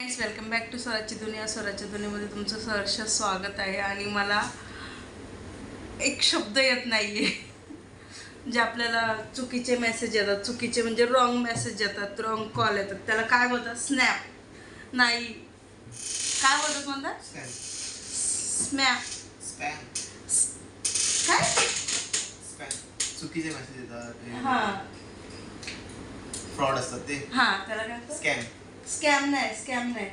Friends welcome back to स्वराजची दुनिया स्वराजच्या दुनियामध्ये तुमचं सहर्ष स्वागत आहे आणि मला एक शब्द येत नाही आहे जे आपल्याला चुकीचे मेसेज येतात चुकीचे म्हणजे रॉंग मेसेज येतात रॉंग कॉल येतात. त्याला काय बोलतात? स्नॅप नाही. काय बोलतात म्हणतात? स्मॅप काय? चुकीचे मेसेज येतात. हां. फ्रॉड असतात ते. हां त्याला काय स्कॅम स्कॅम नाही स्कॅम नाही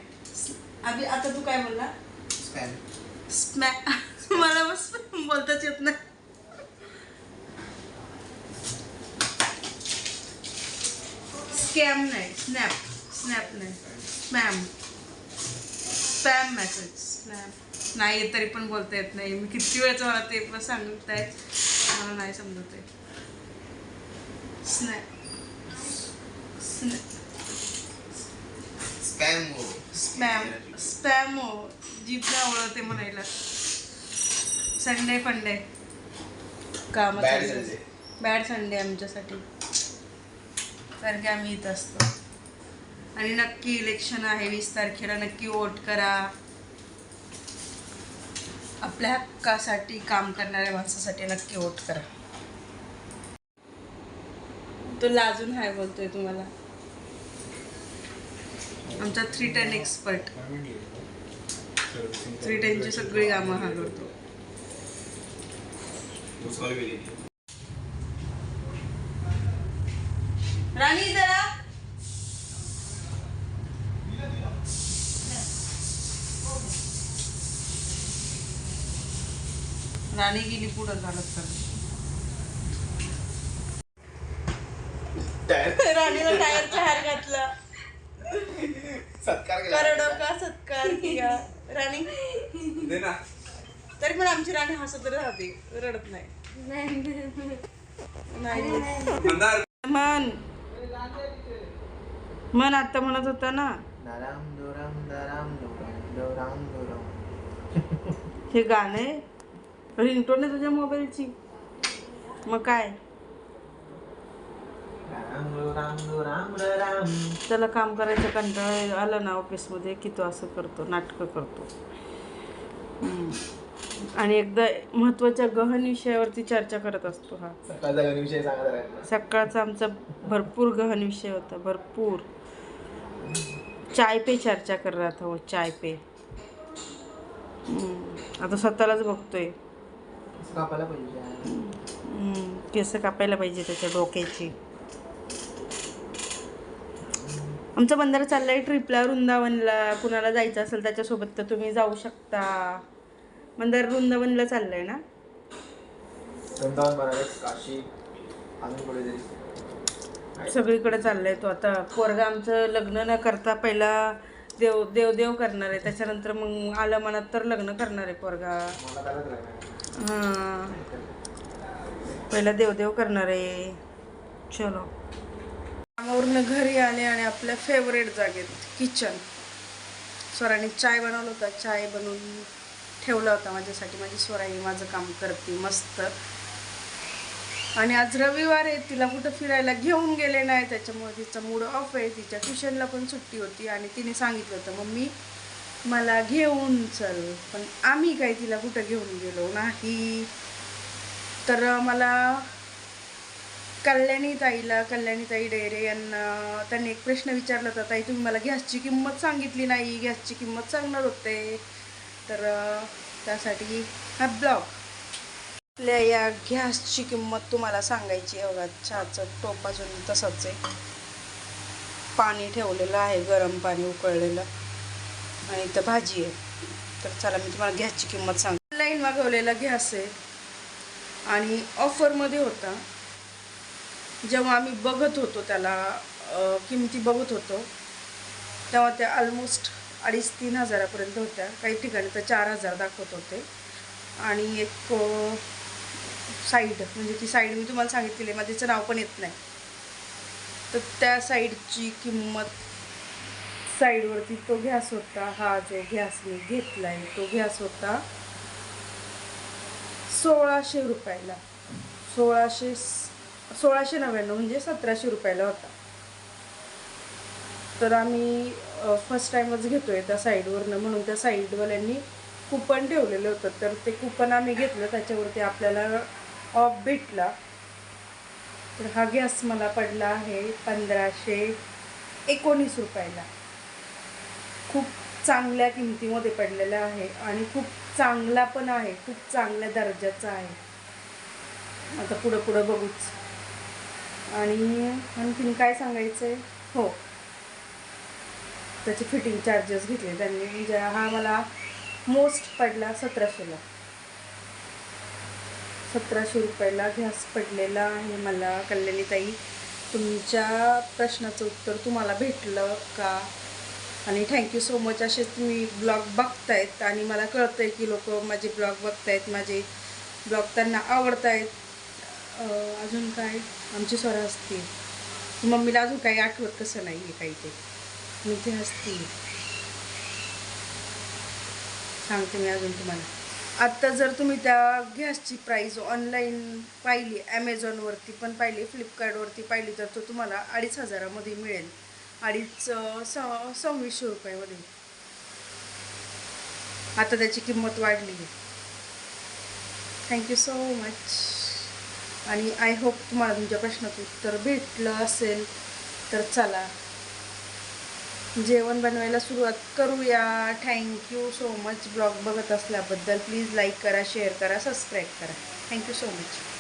अभि आता तू काय बोलला? स्पॅम. स्मॅ मला बस बोलताच येत नाही. स्कॅम नाही स्नॅप स्नॅप नाही स्पॅम स्पॅम मेसेज स्नॅप. नाही तरी पण बोलता येत नाही. मी किती वेळचं मला ते पण सांगत आहे मला नाही समजत आहे snap snap spam spam spam जीभ आवडते म्हणायला. संडे फंडे काम Bad Sunday. बॅड संडे आमच्यासाठी. कारण की आम्ही इथं असतो. आणि नक्की इलेक्शन आहे वीस तारखेला. नक्की वोट करा. आपल्या हक्कासाठी काम करणाऱ्या माणसासाठी नक्की वोट करा. तो लाजून हाय बोलतोय तुम्हाला. आमचा थ्री टेन एक्सपर्ट थ्री टेनची सगळी कामं हा करतो राणी जरा. राणी गेली पुढं झालं तर. राणीला टायरचा हार घातला. सत्कार केला. करोडो का सत्कार किया? राणी? दे ना. तरी पण आमची राणी हसत राहते. रडत नाही. नाही. मंदार. मन. मन आता म्हणत होता ना. दाराम दोराम दाराम दोराम दोराम दोराम. हे गाणे रिंगटोन आहे तुझ्या मोबाईलची मग काय? त्याला काम करायचं कंटाळा आलं ना ऑफिसमध्ये की तो असं करतो नाटकं करतो. आणि एकदा महत्त्वाच्या गहन विषयावरती चर्चा करत असतो हा. सकाळचा गणित विषय सांगत राहिला सकाळचा आमचा भरपूर गहन विषय होता भरपूर. चाय पे चर्चा कर रहा था वो चाय पे. हम्म. आता स्वतःलाच बघतोय. कापायला पाहिजे. हम्म. केस कापायला पाहिजे त्याच्या डोक्याची. आमचा बंधारा चाललाय ट्रिपला वृंदावनला. कुणाला जायचं असेल त्याच्यासोबत तर तुम्ही जाऊ शकता. बंधारा वृंदावनला ना? अजून पुढे तरी. सगळीकडे चाललंय तो आता. पोरगा आमचं लग्न न करता पहिला देव देव देव करणार आहे. त्याच्यानंतर मग आलं मनात तर लग्न करणार आहे पोरगा. हां. पहिला देवदेव करणार आहे. चलो. कामावरून घरी आले आणि आपल्या फेवरेट जागेत किचन स्वराने चाय बनवलं होता. चाय बनवून ठेवला होता माझ्यासाठी. माझी स्वराई माझं काम करते मस्त. आणि आज रविवार आहे. तिला कुठं फिरायला घेऊन गेले नाही. त्याच्यामुळे तिचा मूड ऑफ आहे. तिच्या ट्युशनला पण सुट्टी होती आणि तिने सांगितलं होतं मम्मी मला घेऊन चल. पण आम्ही काय तिला कुठं घेऊन गेलो नाही. तर मला कल्याणी ताईला कल्याणी ताई डेरे यांना त्यांनी एक प्रश्न विचारला होता ताई तुम्ही मला गॅसची किंमत सांगितली नाही गॅसची किंमत सांगणार होते. तर त्यासाठी हा ब्लॉग. आपल्या या गॅसची किंमत तुम्हाला सांगायची आहे बघा चहाचं टोप अजून तसंच आहे. पाणी ठेवलेलं आहे गरम पाणी उकळलेलं. आणि इथं भाजी आहे. तर चला मी तुम्हाला गॅसची किंमत सांग ऑनलाईन मागवलेला गॅस आहे. आणि ऑफरमध्ये होता. जेव्हा आम्ही बघत होतो त्याला किमती बघत होतो तेव्हा त्या ऑलमोस्ट अडीच तीन हजारापर्यंत होत्या. काही ठिकाणी तर चार हजार दाखवत होते. आणि एक साईड म्हणजे ती साईड मी तुम्हाला सांगितलेली आहे मला तिचं नाव पण येत नाही. तर त्या साईडची किंमत साईडवरती तो घ्यास होता. हा जो घ्यास मी घेतला आहे तो गॅस होता सोळाशे रुपयाला. सोळाशे सोळाशे नव्याण्णव म्हणजे सतराशे रुपयाला होता. तर आम्ही फर्स्ट टाईमच घेतो आहे त्या साईडवरनं म्हणून त्या साईडवाल्यांनी कुपन ठेवलेलं होतं. तर ते कुपन आम्ही घेतलं. त्याच्यावरती आपल्याला ऑफ भेटला. तर हा गॅस मला पडला आहे पंधराशे एकोणीस रुपयाला. खूप चांगल्या किमतीमध्ये पडलेला आहे आणि खूप चांगला पण आहे. खूप चांगल्या दर्जाचा आहे. आता पुढं पुढं बघूच. आणि आणखीन काय सांगायचं आहे हो. त्याचे फिटिंग चार्जेस घेतले त्यांनी ज्या हा मला मोस्ट पडला सतराशेला सतराशे रुपयाला घ्यास पडलेला आहे मला कल्याणीताई. तुमच्या प्रश्नाचं उत्तर तुम्हाला भेटलं का? आणि थँक्यू सो मच असे तुम्ही ब्लॉग बघतायत आणि मला कळतं आहे की लोक माझे ब्लॉग बघतायत माझे ब्लॉग त्यांना आवडत आहेत अजून काय? आमची स्वर असतील. मम्मीला अजून काही आठवत कसं नाही आहे काही ते. मी ते असतील सांगते मी अजून तुम्हाला. आत्ता जर तुम्ही त्या गॅसची प्राईज ऑनलाईन पाहिली ॲमेझॉनवरती पण पाहिली फ्लिपकार्टवरती पाहिली तर तो तुम्हाला अडीच हजारामध्ये मिळेल. अडीच स सव्वीसशे रुपयामध्ये. आता त्याची किंमत वाढली. आहे थँक्यू सो मच आणि आय होप तुम्हाला तुमच्या प्रश्नाचं उत्तर भेटलं असेल तर चला. जेवण बनवायला सुरुवात करूया. थँक्यू सो मच ब्लॉग बघत असल्याबद्दल प्लीज लाईक करा शेअर करा सबस्क्राईब करा. Thank you so much